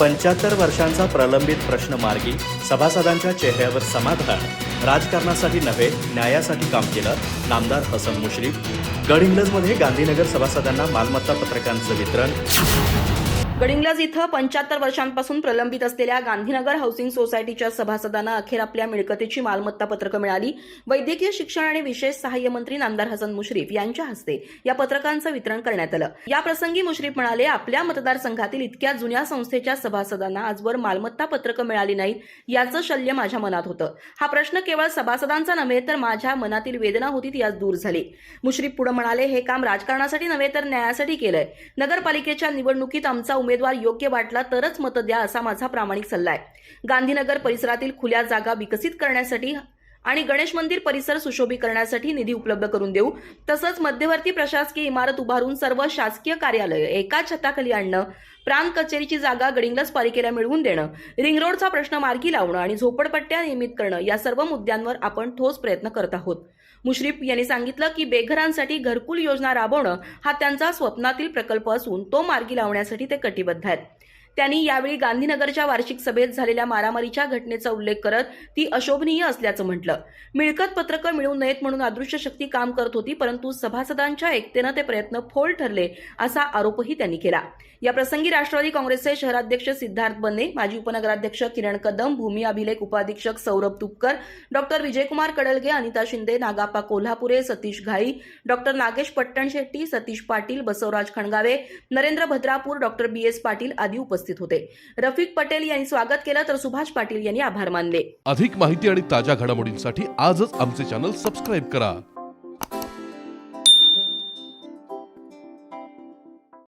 पंच्याहत्तर वर्षांचा प्रलंबित प्रश्न मार्गी सभासदांच्या चेहऱ्यावर समाधान. राजकारणासाठी नव्हे न्यायासाठी काम केलं नामदार हसन मुश्रीफ. गडहिंग्लजमध्ये गांधीनगर सभासदांना मालमत्ता पत्रकांचं वितरण. गडिंग्लज इथं पंच्याहत्तर वर्षांपासून प्रलंबित असलेल्या गांधीनगर हाऊसिंग सोसायटीच्या सभासदांना अखेर आपल्या मिळकतीची मालमत्ता पत्रकं मिळाली. वैद्यकीय शिक्षण आणि विशेष सहाय्य मंत्री नामदार हसन मुश्रीफ यांच्या हस्ते या पत्रकांचं वितरण करण्यात आलं. या प्रसंगी मुश्रीफ म्हणाले आपल्या मतदारसंघातील इतक्या जुन्या संस्थेच्या सभासदांना आजवर मालमत्ता पत्रकं मिळाली नाहीत याचं शल्य माझ्या मनात होतं. हा प्रश्न केवळ सभासदांचा नव्हे तर माझ्या मनातील वेदना होती ती आज दूर झाली. मुश्रीफ पुढे म्हणाले हे काम राजकारणासाठी नव्हे तर न्यायासाठी केलंय. नगरपालिकेच्या निवडणुकीत आमचा उमेदवार योग्य वाटला तरच मतं द्या असा माझा प्रामाणिक सल्ला आहे. गांधीनगर परिसरातील खुल्या जागा विकसित करण्यासाठी आणि गणेश मंदिर परिसर सुशोभीकरणासाठी निधी उपलब्ध करून देऊ. तसंच मध्यवर्ती प्रशासकीय इमारत उभारून सर्व शासकीय कार्यालय एका छताखाली आणणं प्रांत कचेरीची जागा गडिंग्लज पालिकेला मिळवून देणं रिंग रोडचा प्रश्न मार्गी लावणं आणि झोपडपट्ट्या नियमित करणं या सर्व मुद्द्यांवर आपण ठोस प्रयत्न करत आहोत. मुश्रीफ यांनी सांगितलं की बेघरांसाठी घरकुल योजना राबवणं हा त्यांचा स्वप्नातील प्रकल्प असून तो मार्गी लावण्यासाठी ते कटिबद्ध आहेत. त्यांनी यावेळी गांधीनगरच्या वार्षिक सभेत झालेल्या मारामारीच्या घटनेचा उल्लेख करत ती अशोभनीय असल्याचं म्हटलं. मिळकत पत्रकं मिळू नयेत म्हणून अदृश्य शक्ती काम करत होती परंतु सभासदांच्या एकतेनं ते प्रयत्न फोल ठरले असा आरोपही त्यांनी केला. या प्रसंगी राष्ट्रवादी काँग्रेसचे शहराध्यक्ष सिद्धार्थ बन्ने माजी उपनगराध्यक्ष किरण कदम भूमी अभिलेख उपाधीक्षक Saurabh Tupkar doctor Vijaykumar Kadalge Anita Shinde Nagappa Kolhapure Satish Ghai doctor Nagesh Pattanshetti Satish Patil Basavaraj Khangave Narendra Bhadrapur doctor B S Patil आदी उपस्थित उपस्थित होते. रफिक पटेल यांनी स्वागत केलं तर सुभाष पाटील यांनी आभार मानले. अधिक माहिती आणि ताज्या घडामोडींसाठी आजच आमचे चॅनल सबस्क्राईब करा.